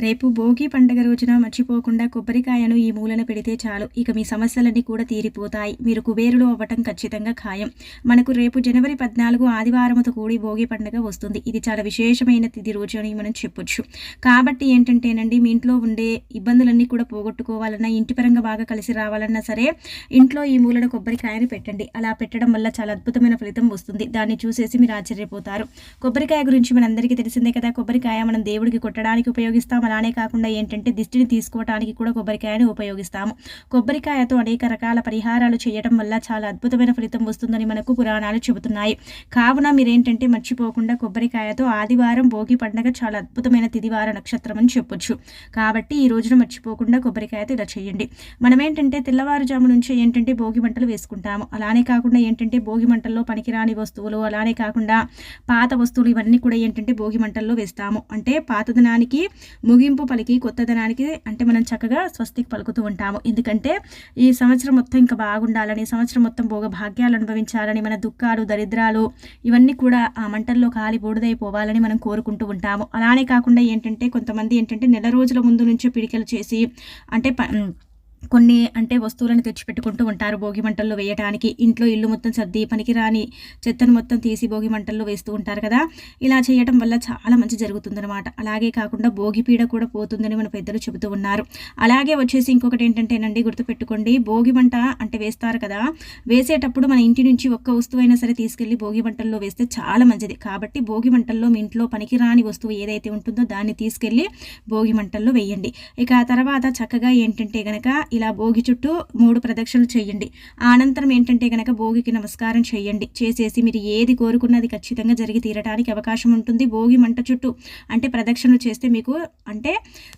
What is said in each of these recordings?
రేపు భోగి పండగ రోజున మర్చిపోకుండా కొబ్బరికాయను ఈ మూలన పెడితే చాలు. ఇక మీ సమస్యలన్నీ కూడా తీరిపోతాయి. మీరు కుబేరులు అవ్వటం ఖచ్చితంగా ఖాయం. మనకు రేపు జనవరి పద్నాలుగు ఆదివారంతో కూడి భోగి పండగ వస్తుంది. ఇది చాలా విశేషమైన తిది రోజు అని మనం చెప్పొచ్చు. కాబట్టి ఏంటంటేనండి మీ ఇంట్లో ఉండే ఇబ్బందులన్నీ కూడా పోగొట్టుకోవాలన్నా ఇంటి పరంగా బాగా కలిసి రావాలన్నా సరే ఇంట్లో ఈ మూలన కొబ్బరికాయను పెట్టండి. అలా పెట్టడం వల్ల చాలా అద్భుతమైన ఫలితం వస్తుంది. దాన్ని చూసేసి మీరు ఆశ్చర్యపోతారు. కొబ్బరికాయ గురించి మనందరికీ తెలిసిందే కదా. కొబ్బరికాయ మనం దేవుడికి కొట్టడానికి ఉపయోగిస్తాం అలానే కాకుండా ఏంటంటే దిష్టిని తీసుకోవడానికి కూడా కొబ్బరికాయను ఉపయోగిస్తాము. కొబ్బరికాయతో అనేక రకాల పరిహారాలు చేయడం వల్ల చాలా అద్భుతమైన ఫలితం వస్తుందని మనకు పురాణాలు చెబుతున్నాయి. కావున మీరేంటంటే మర్చిపోకుండా కొబ్బరికాయతో ఆదివారం భోగి పండగ చాలా అద్భుతమైన తిదివార నక్షత్రం అని చెప్పొచ్చు. కాబట్టి ఈ రోజున మర్చిపోకుండా కొబ్బరికాయతో ఇలా చేయండి. మనం ఏంటంటే తెల్లవారుజాము నుంచి ఏంటంటే భోగి మంటలు వేసుకుంటాము. అలానే కాకుండా ఏంటంటే భోగి మంటల్లో పనికిరాని వస్తువులు అలానే కాకుండా పాత వస్తువులు ఇవన్నీ కూడా ఏంటంటే భోగి మంటల్లో వేస్తాము. అంటే పాతదనానికి ముగింపు పలికి కొత్తదనానికి అంటే మనం చక్కగా స్వస్తికి పలుకుతూ ఉంటాము. ఎందుకంటే ఈ సంవత్సరం మొత్తం ఇంకా బాగుండాలని సంవత్సరం మొత్తం భోగ భాగ్యాలు అనుభవించాలని మన దుఃఖాలు దరిద్రాలు ఇవన్నీ కూడా ఆ మంటల్లో కాలి బూడిదైపోవాలని మనం కోరుకుంటూ ఉంటాము. అలానే కాకుండా ఏంటంటే కొంతమంది ఏంటంటే నెల రోజుల ముందు నుంచే పిడికలు చేసి అంటే ప కొన్ని అంటే వస్తువులను తెచ్చిపెట్టుకుంటూ ఉంటారు. భోగి మంటల్లో వేయడానికి ఇంట్లో ఇల్లు మొత్తం సర్ది పనికిరాని చెత్తను మొత్తం తీసి భోగి మంటల్లో వేస్తూ ఉంటారు కదా. ఇలా చేయటం వల్ల చాలా మంచి జరుగుతుందన్నమాట. అలాగే కాకుండా భోగి పీడ కూడా పోతుందని మన పెద్దలు చెబుతూ ఉన్నారు. అలాగే వచ్చేసి ఇంకొకటి ఏంటంటేనండి గుర్తుపెట్టుకోండి. భోగి మంట అంటే వేస్తారు కదా. వేసేటప్పుడు మన ఇంటి నుంచి ఒక్క వస్తువు అయినా సరే తీసుకెళ్ళి భోగి మంటల్లో వేస్తే చాలా మంచిది. కాబట్టి భోగి మంటల్లో మీ ఇంట్లో పనికిరాని వస్తువు ఏదైతే ఉంటుందో దాన్ని తీసుకెళ్ళి భోగి మంటల్లో వేయండి. ఇక ఆ తర్వాత చక్కగా ఏంటంటే కనుక ఇలా భోగి చుట్టూ మూడు ప్రదక్షిణలు చేయండి. అనంతరం ఏంటంటే కనుక భోగికి నమస్కారం చేయండి. చేసేసి మీరు ఏది కోరుకున్నది ఖచ్చితంగా జరిగి తీరడానికి అవకాశం ఉంటుంది. భోగి మంట చుట్టూ అంటే ప్రదక్షిణలు చేస్తే మీకు అంటే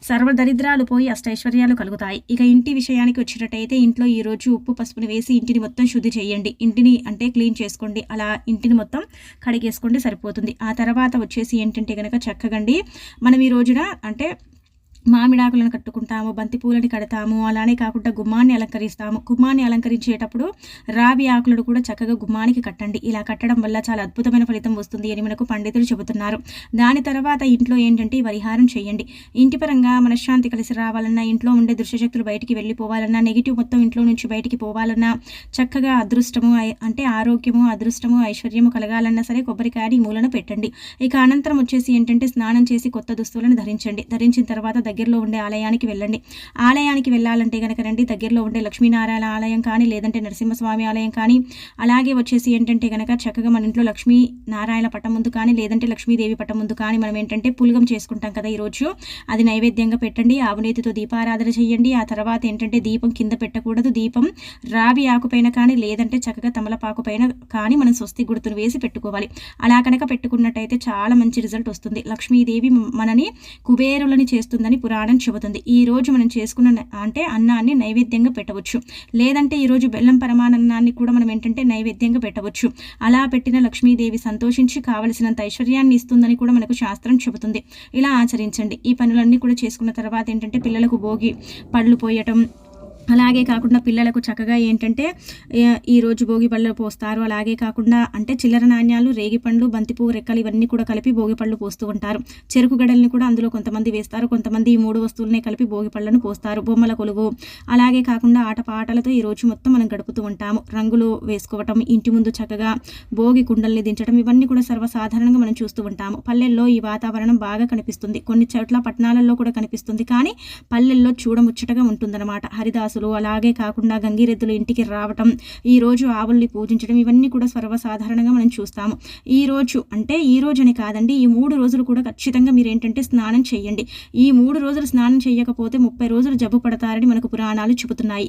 సర్వదరిద్రాలు పోయి అష్టైశ్వర్యాలు కలుగుతాయి. ఇక ఇంటి విషయానికి వచ్చినట్టయితే ఇంట్లో ఈరోజు ఉప్పు పసుపుని వేసి ఇంటిని మొత్తం శుద్ధి చేయండి. ఇంటిని అంటే క్లీన్ చేసుకోండి. అలా ఇంటిని మొత్తం కడిగేసుకోండి సరిపోతుంది. ఆ తర్వాత వచ్చేసి ఏంటంటే కనుక చక్కగండి. మనం ఈ రోజున అంటే మామిడాకులను కట్టుకుంటాము బంతి పూలని కడతాము అలానే కాకుండా గుమ్మాన్ని అలంకరిస్తాము. గుమ్మాన్ని అలంకరించేటప్పుడు రావి ఆకులను కూడా చక్కగా గుమ్మానికి కట్టండి. ఇలా కట్టడం వల్ల చాలా అద్భుతమైన ఫలితం వస్తుంది అని మనకు పండితులు చెబుతున్నారు. దాని తర్వాత ఇంట్లో ఏంటంటే పరిహారం చేయండి. ఇంటి పరంగా మనశ్శాంతి కలిసి రావాలన్నా ఇంట్లో ఉండే దృశ్యశక్తులు బయటికి వెళ్ళిపోవాలన్నా నెగిటివ్ మొత్తం ఇంట్లో నుంచి బయటికి పోవాలన్నా చక్కగా అదృష్టము అంటే ఆరోగ్యము అదృష్టము ఐశ్వర్యము కలగాలన్నా సరే కొబ్బరికాయని మూలను పెట్టండి. ఇక అనంతరం వచ్చేసి ఏంటంటే స్నానం చేసి కొత్త దుస్తువులను ధరించండి. ధరించిన తర్వాత దగ్గరలో ఉండే ఆలయానికి వెళ్ళండి. ఆలయానికి వెళ్ళాలంటే కనుక రండి. దగ్గరలో ఉండే లక్ష్మీనారాయణ ఆలయం కానీ లేదంటే నరసింహస్వామి ఆలయం కానీ అలాగే వచ్చేసి ఏంటంటే కనుక చక్కగా మన ఇంట్లో లక్ష్మీ నారాయణ పట్టం ముందు కానీ లేదంటే లక్ష్మీదేవి పట్టం ముందు కానీ మనం ఏంటంటే పులగం చేసుకుంటాం కదా ఈరోజు. అది నైవేద్యంగా పెట్టండి. ఆవునేతితో దీపారాధన చేయండి. ఆ తర్వాత ఏంటంటే దీపం కింద పెట్టకూడదు. దీపం రావి ఆకుపైన కానీ లేదంటే చక్కగా తమలపాకు పైన కానీ మనం స్వస్తి గుర్తును వేసి పెట్టుకోవాలి. అలా కనుక పెట్టుకున్నట్టయితే చాలా మంచి రిజల్ట్ వస్తుంది. లక్ష్మీదేవి మనని కుబేరులని చేస్తుందని పురాణం చెబుతుంది. ఈ రోజు మనం చేసుకున్న అంటే అన్నాన్ని నైవేద్యంగా పెట్టవచ్చు. లేదంటే ఈరోజు బెల్లం పరమానన్నాన్ని కూడా మనం ఏంటంటే నైవేద్యంగా పెట్టవచ్చు. అలా పెట్టిన లక్ష్మీదేవి సంతోషించి కావలసినంత ఐశ్వర్యాన్ని ఇస్తుందని కూడా మనకు శాస్త్రం చెబుతుంది. ఇలా ఆచరించండి. ఈ పనులన్నీ కూడా చేసుకున్న తర్వాత ఏంటంటే పిల్లలకు భోగి పళ్ళు పోయటం అలాగే కాకుండా పిల్లలకు చక్కగా ఏంటంటే ఈరోజు భోగి పళ్ళు పోస్తారు. అలాగే కాకుండా అంటే చిల్లర నాణ్యాలు రేగి పండ్లు బంతిపువ్వు రెక్కలు ఇవన్నీ కూడా కలిపి భోగి పళ్ళు పోస్తూ ఉంటారు. చెరుకు గడల్ని కూడా అందులో కొంతమంది వేస్తారు. కొంతమంది ఈ మూడు వస్తువులనే కలిపి భోగి పళ్ళను పోస్తారు. బొమ్మల కొలువు. అలాగే కాకుండా ఆటపాటలతో ఈ రోజు మొత్తం మనం గడుపుతూ ఉంటాము. రంగులు వేసుకోవటం ఇంటి ముందు చక్కగా భోగి కుండల్ని దించడం ఇవన్నీ కూడా సర్వసాధారణంగా మనం చూస్తూ ఉంటాము. పల్లెల్లో ఈ వాతావరణం బాగా కనిపిస్తుంది. కొన్ని చోట్ల పట్టణాలలో కూడా కనిపిస్తుంది. కానీ పల్లెల్లో చూడముచ్చటగా ఉంటుందన్నమాట. హరిదాసు రాక్షసులు అలాగే కాకుండా గంగిరెద్దులు ఇంటికి రావటం ఈరోజు ఆవుల్ని పూజించడం ఇవన్నీ కూడా సర్వసాధారణంగా మనం చూస్తాము. ఈ రోజు అంటే ఈ రోజుని కాదండి ఈ మూడు రోజులు కూడా ఖచ్చితంగా మీరు ఏంటంటే స్నానం చేయండి. ఈ మూడు రోజులు స్నానం చేయకపోతే ముప్పై రోజులు జబ్బు పడతారని మనకు పురాణాలు చెబుతున్నాయి.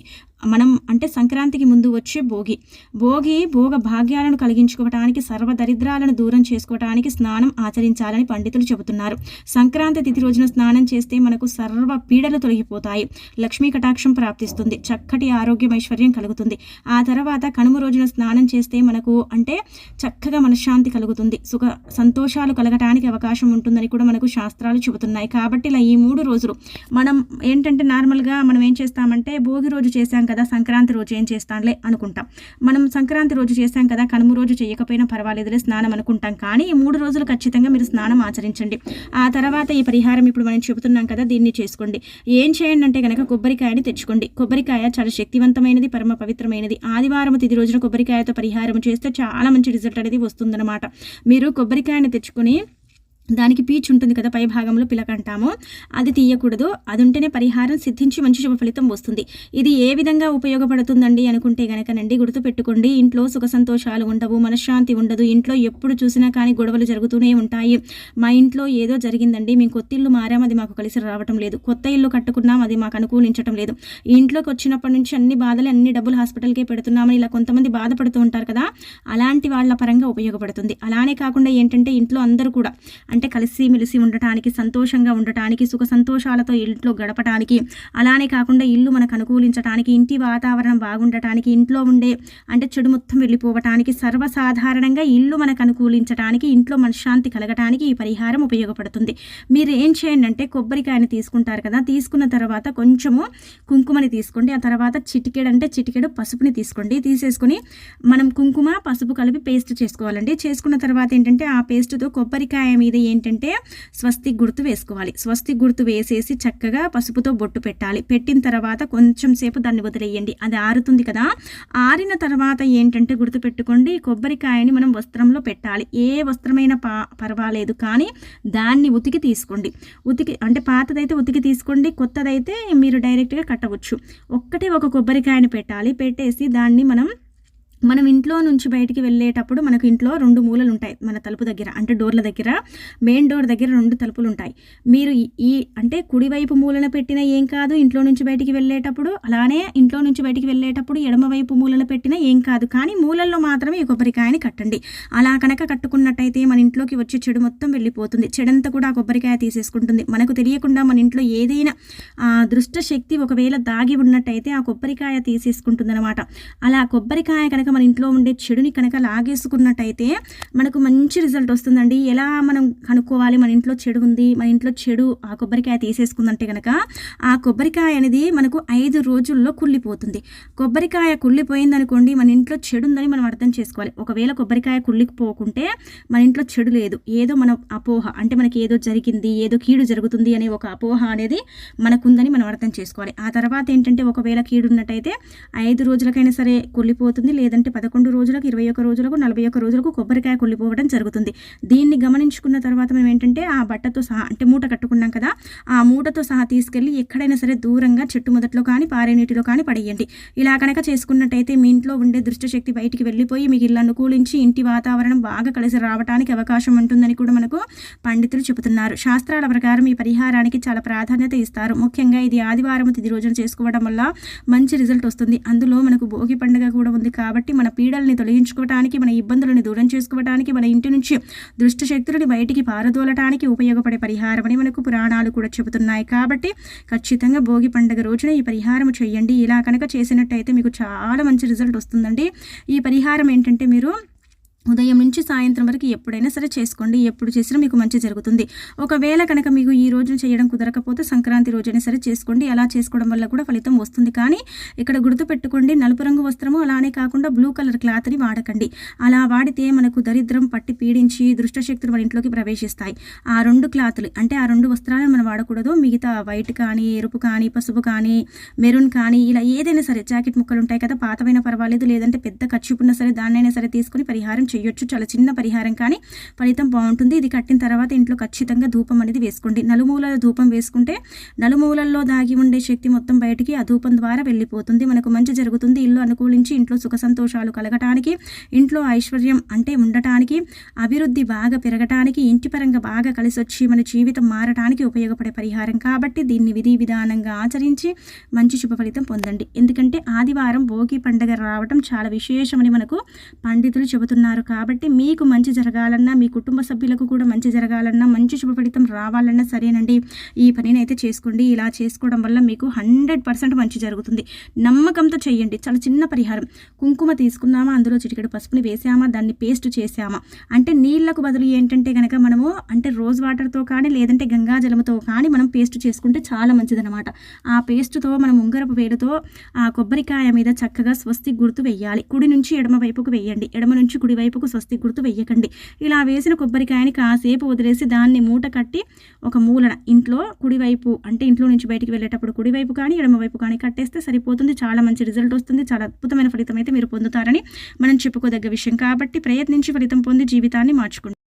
మనం అంటే సంక్రాంతికి ముందు వచ్చే భోగి. భోగి భోగ భాగ్యాలను కలిగించుకోవటానికి సర్వదరిద్రాలను దూరం చేసుకోవటానికి స్నానం ఆచరించాలని పండితులు చెబుతున్నారు. సంక్రాంతి తిథి రోజున స్నానం చేస్తే మనకు సర్వ పీడలు తొలగిపోతాయి. లక్ష్మీ కటాక్షం ప్రాప్తిస్తుంది. కలుగుతుంది. చక్కటి ఆరోగ్యం ఐశ్వర్యం కలుగుతుంది. ఆ తర్వాత కనుమ రోజున స్నానం చేస్తే మనకు అంటే చక్కగా మనశ్శాంతి కలుగుతుంది. సుఖ సంతోషాలు కలగటానికి అవకాశం ఉంటుందని కూడా మనకు శాస్త్రాలు చెబుతున్నాయి. కాబట్టి ఇలా ఈ మూడు రోజులు మనం ఏంటంటే నార్మల్గా మనం ఏం చేస్తామంటే భోగి రోజు చేశాం కదా సంక్రాంతి రోజు ఏం చేస్తాంలే అనుకుంటాం. మనం సంక్రాంతి రోజు చేశాం కదా కనుమ రోజు చేయకపోయినా పర్వాలేదులే స్నానం అనుకుంటాం. కానీ ఈ మూడు రోజులు ఖచ్చితంగా మీరు స్నానం ఆచరించండి. ఆ తర్వాత ఈ పరిహారం ఇప్పుడు మనం చెబుతున్నాం కదా దీన్ని చేసుకోండి. ఏం చేయండి అంటే కనుక కొబ్బరికాయని తెచ్చుకోండి. కొబ్బరికాయ చాలా శక్తివంతమైనది పరమ పవిత్రమైనది. ఆదివారం తిది రోజున కొబ్బరికాయతో పరిహారం చేస్తే చాలా మంచి రిజల్ట్ అనేది వస్తుందన్నమాట. మీరు కొబ్బరికాయని తెచ్చుకొని దానికి పీచ్ ఉంటుంది కదా పై భాగంలో పిలకంటాము. అది తీయకూడదు. అది ఉంటేనే పరిహారం సిద్ధించి మంచి శుభ ఫలితం వస్తుంది. ఇది ఏ విధంగా ఉపయోగపడుతుందండి అనుకుంటే గనకనండి గుర్తుపెట్టుకోండి. ఇంట్లో సుఖ సంతోషాలు ఉండవు మనశ్శాంతి ఉండదు. ఇంట్లో ఎప్పుడు చూసినా కానీ గొడవలు జరుగుతూనే ఉంటాయి. మా ఇంట్లో ఏదో జరిగిందండి. మేము కొత్త ఇల్లు మారాం అది మాకు కలిసి రావటం లేదు. కొత్త ఇల్లు కట్టుకున్నాం అది మాకు అనుకూలించడం లేదు. ఇంట్లోకి వచ్చినప్పటి నుంచి అన్ని బాధలు అన్ని డబ్బులు హాస్పిటల్కే పెడుతున్నామని ఇలా కొంతమంది బాధపడుతూ ఉంటారు కదా అలాంటి వాళ్ళ పరంగా ఉపయోగపడుతుంది. అలానే కాకుండా ఏంటంటే ఇంట్లో అందరూ కూడా అంటే కలిసి మెలిసి ఉండటానికి సంతోషంగా ఉండటానికి సుఖ సంతోషాలతో ఇంట్లో గడపటానికి. అలానే కాకుండా ఇల్లు మనకు అనుకూలించడానికి ఇంటి వాతావరణం బాగుండటానికి ఇంట్లో ఉండే అంటే చెడు మొత్తం వెళ్ళిపోవటానికి సర్వసాధారణంగా ఇల్లు మనకు అనుకూలించడానికి ఇంట్లో మనశ్శాంతి కలగటానికి ఈ పరిహారం ఉపయోగపడుతుంది. మీరు ఏం చేయండి అంటే కొబ్బరికాయని తీసుకుంటారు కదా తీసుకున్న తర్వాత కొంచెము కుంకుమని తీసుకోండి. ఆ తర్వాత చిటికెడు అంటే చిటికెడు పసుపుని తీసుకోండి. తీసేసుకొని మనం కుంకుమ పసుపు కలిపి పేస్ట్ చేసుకోవాలండి. చేసుకున్న తర్వాత ఏంటంటే ఆ పేస్ట్తో కొబ్బరికాయ మీద ఏంటంటే స్వస్తి గుర్తు వేసుకోవాలి. స్వస్తి గుర్తు వేసేసి చక్కగా పసుపుతో బొట్టు పెట్టాలి. పెట్టిన తర్వాత కొంచెం సేపు దాన్ని వదిలేయండి. అది ఆరుతుంది కదా. ఆరిన తర్వాత ఏంటంటే గుర్తుపెట్టుకోండి కొబ్బరికాయని మనం వస్త్రంలో పెట్టాలి. ఏ వస్త్రమైన పా పర్వాలేదు కానీ దాన్ని ఉతికి తీసుకోండి. ఉతికి అంటే పాతదైతే ఉతికి తీసుకోండి కొత్తదైతే మీరు డైరెక్ట్గా కట్టవచ్చు. ఒక్కటే ఒక కొబ్బరికాయని పెట్టాలి. పెట్టేసి దాన్ని మనం మనం ఇంట్లో నుంచి బయటికి వెళ్ళేటప్పుడు మనకు ఇంట్లో రెండు మూలలు ఉంటాయి మన తలుపు దగ్గర అంటే డోర్ల దగ్గర. మెయిన్ డోర్ దగ్గర రెండు తలుపులు ఉంటాయి మీరు ఈ అంటే కుడివైపు మూలన పెట్టిన ఏం కాదు ఇంట్లో నుంచి బయటికి వెళ్ళేటప్పుడు అలానే ఇంట్లో నుంచి బయటికి వెళ్ళేటప్పుడు ఎడమవైపు మూలన పెట్టిన ఏం కాదు. కానీ మూలల్లో మాత్రమే ఈ కొబ్బరికాయని కట్టండి. అలా కనుక కట్టుకున్నట్టయితే మన ఇంట్లోకి వచ్చే చెడు మొత్తం వెళ్ళిపోతుంది. చెడంతా కూడా కొబ్బరికాయ తీసేసుకుంటుంది. మనకు తెలియకుండా మన ఇంట్లో ఏదైనా దృష్ట శక్తి ఒకవేళ దాగి ఉన్నట్టయితే ఆ కొబ్బరికాయ తీసేసుకుంటుంది అనమాట అలా కొబ్బరికాయ కనుక మన ఇంట్లో ఉండే చెడుని కనుక లాగేసుకున్నట్టయితే మనకు మంచి రిజల్ట్ వస్తుందండి. ఎలా మనం కనుక్కోవాలి? మన ఇంట్లో చెడు ఉంది. మన ఇంట్లో చెడు ఆ కొబ్బరికాయ తీసేసుకుందంటే కనుక ఆ కొబ్బరికాయ అనేది మనకు ఐదు రోజుల్లో కుళ్ళిపోతుంది. కొబ్బరికాయ కుళ్ళిపోయిందనుకోండి మన ఇంట్లో చెడు ఉందని మనం అర్థం చేసుకోవాలి. ఒకవేళ కొబ్బరికాయ కుళ్ళిపోకుంటే మన ఇంట్లో చెడు లేదు. ఏదో మన అపోహ అంటే మనకి ఏదో జరిగింది ఏదో కీడు జరుగుతుంది అనే ఒక అపోహ అనేది మనకుందని మనం అర్థం చేసుకోవాలి. ఆ తర్వాత ఏంటంటే ఒకవేళ కీడు ఉన్నట్టయితే ఐదు రోజులకైనా సరే కుళ్ళిపోతుంది లేదంటే లేదంటే పదకొండు రోజులకు ఇరవై ఒక్క రోజులకు నలభై ఒక్క రోజులకు కొబ్బరికాయ కొల్లిపోవడం జరుగుతుంది. దీన్ని గమనించుకున్న తర్వాత మేము ఏంటంటే ఆ బట్టతో సహా అంటే మూట కట్టుకున్నాం కదా ఆ మూటతో సహా తీసుకెళ్ళి ఎక్కడైనా సరే దూరంగా చెట్టు మొదట్లో కానీ పారే నీటిలో కానీ పడేయండి. ఇలా కనుక చేసుకున్నట్టయితే మీ ఇంట్లో ఉండే దృష్టశక్తి బయటికి వెళ్ళిపోయి మీకు ఇల్లు అనుకూలించి ఇంటి వాతావరణం బాగా కలిసి రావడానికి అవకాశం ఉంటుందని కూడా మనకు పండితులు చెబుతున్నారు. శాస్త్రాల ప్రకారం ఈ పరిహారానికి చాలా ప్రాధాన్యత ఇస్తారు. ముఖ్యంగా ఇది ఆదివారం తిది రోజున చేసుకోవడం వల్ల మంచి రిజల్ట్ వస్తుంది. అందులో మనకు భోగి పండుగ కూడా ఉంది కాబట్టి కాబట్టి మన పీడల్ని తొలగించుకోవటానికి మన ఇబ్బందులను దూరం చేసుకోవటానికి మన ఇంటి నుంచి దృష్టి శక్తులని బయటికి పారదోలటానికి ఉపయోగపడే పరిహారం అని మనకు పురాణాలు కూడా చెబుతున్నాయి. కాబట్టి ఖచ్చితంగా భోగి పండుగ రోజున ఈ పరిహారం చేయండి. ఇలా కనుక చేసినట్టయితే మీకు చాలా మంచి రిజల్ట్ వస్తుందండి. ఈ పరిహారం ఏంటంటే మీరు ఉదయం నుంచి సాయంత్రం వరకు ఎప్పుడైనా సరే చేసుకోండి. ఎప్పుడు చేసినా మీకు మంచి జరుగుతుంది. ఒకవేళ కనుక మీకు ఈ రోజున చేయడం కుదరకపోతే సంక్రాంతి రోజైనా సరే చేసుకోండి. అలా చేసుకోవడం వల్ల కూడా ఫలితం వస్తుంది. కానీ ఇక్కడ గుర్తుపెట్టుకోండి నలుపు రంగు వస్త్రము అలానే కాకుండా బ్లూ కలర్ క్లాత్ని వాడకండి. అలా వాడితే మనకు దరిద్రం పట్టి పీడించి దృష్టశక్తులు మన ఇంట్లోకి ప్రవేశిస్తాయి. ఆ రెండు క్లాత్లు అంటే ఆ రెండు వస్త్రాలను మనం వాడకూడదు. మిగతా వైట్ కానీ ఎరుపు కానీ పసుపు కానీ మెరూన్ కానీ ఇలా ఏదైనా సరే జాకెట్ ముక్కలు ఉంటాయి కదా పాతమైన పర్వాలేదు. లేదంటే పెద్ద ఖర్చుకున్నా సరే దాన్నైనా సరే తీసుకుని పరిహారం చేయొచ్చు. చాలా చిన్న పరిహారం కానీ ఫలితం బాగుంటుంది. ఇది కట్టిన తర్వాత ఇంట్లో ఖచ్చితంగా ధూపం అనేది వేసుకోండి. నలుమూలల ధూపం వేసుకుంటే నలుమూలల్లో దాగి ఉండే శక్తి మొత్తం బయటికి ఆ ధూపం ద్వారా వెళ్ళిపోతుంది. మనకు మంచి జరుగుతుంది. ఇల్లు అనుకూలించి ఇంట్లో సుఖ సంతోషాలు కలగటానికి ఇంట్లో ఐశ్వర్యం అంటే ఉండటానికి అభివృద్ధి బాగా పెరగటానికి ఇంటి పరంగా బాగా కలిసి వచ్చి మన జీవితం మారటానికి ఉపయోగపడే పరిహారం. కాబట్టి దీన్ని విధి విధానంగా ఆచరించి మంచి శుభ ఫలితం పొందండి. ఎందుకంటే ఆదివారం భోగి పండుగ రావటం చాలా విశేషమని మనకు పండితులు చెబుతున్నారు. చేస్తారు కాబట్టి మీకు మంచి జరగాలన్నా మీ కుటుంబ సభ్యులకు కూడా మంచి జరగాలన్నా మంచి శుభ ఫలితం రావాలన్నా సరేనండి. ఈ పనిని అయితే చేసుకోండి. ఇలా చేసుకోవడం వల్ల మీకు హండ్రెడ్ పర్సెంట్ మంచి జరుగుతుంది. నమ్మకంతో చేయండి చాలా చిన్న పరిహారం. కుంకుమ తీసుకున్నామా? అందులో చిటికెడు పసుపుని వేసామా? దాన్ని పేస్ట్ చేసామా? అంటే నీళ్ళకు బదులు ఏంటంటే కనుక మనము అంటే రోజ్ వాటర్తో కానీ లేదంటే గంగాజలముతో కానీ మనం పేస్ట్ చేసుకుంటే చాలా మంచిదన్నమాట. ఆ పేస్ట్తో మనం ఉంగరపు వేడితో ఆ కొబ్బరికాయ మీద చక్కగా స్వస్తి గుర్తు వెయ్యాలి కుడి నుంచి ఎడమ వైపుకు వేయండి. ఎడమ నుంచి కుడి వైపుకు స్వస్తి గుర్తు వెయ్యకండి. ఇలా వేసిన కొబ్బరికాయని కాసేపు వదిలేసి దాన్ని మూట కట్టి ఒక మూలన ఇంట్లో కుడివైపు అంటే ఇంట్లో నుంచి బయటికి వెళ్ళేటప్పుడు కుడివైపు కానీ ఎడమవైపు కానీ కట్టేస్తే సరిపోతుంది. చాలా మంచి రిజల్ట్ వస్తుంది. చాలా అద్భుతమైన ఫలితం అయితే మీరు పొందుతారని మనం చెప్పుకోదగ్గ విషయం. కాబట్టి ప్రయత్నించి ఫలితం పొంది జీవితాన్ని మార్చుకుంటాం.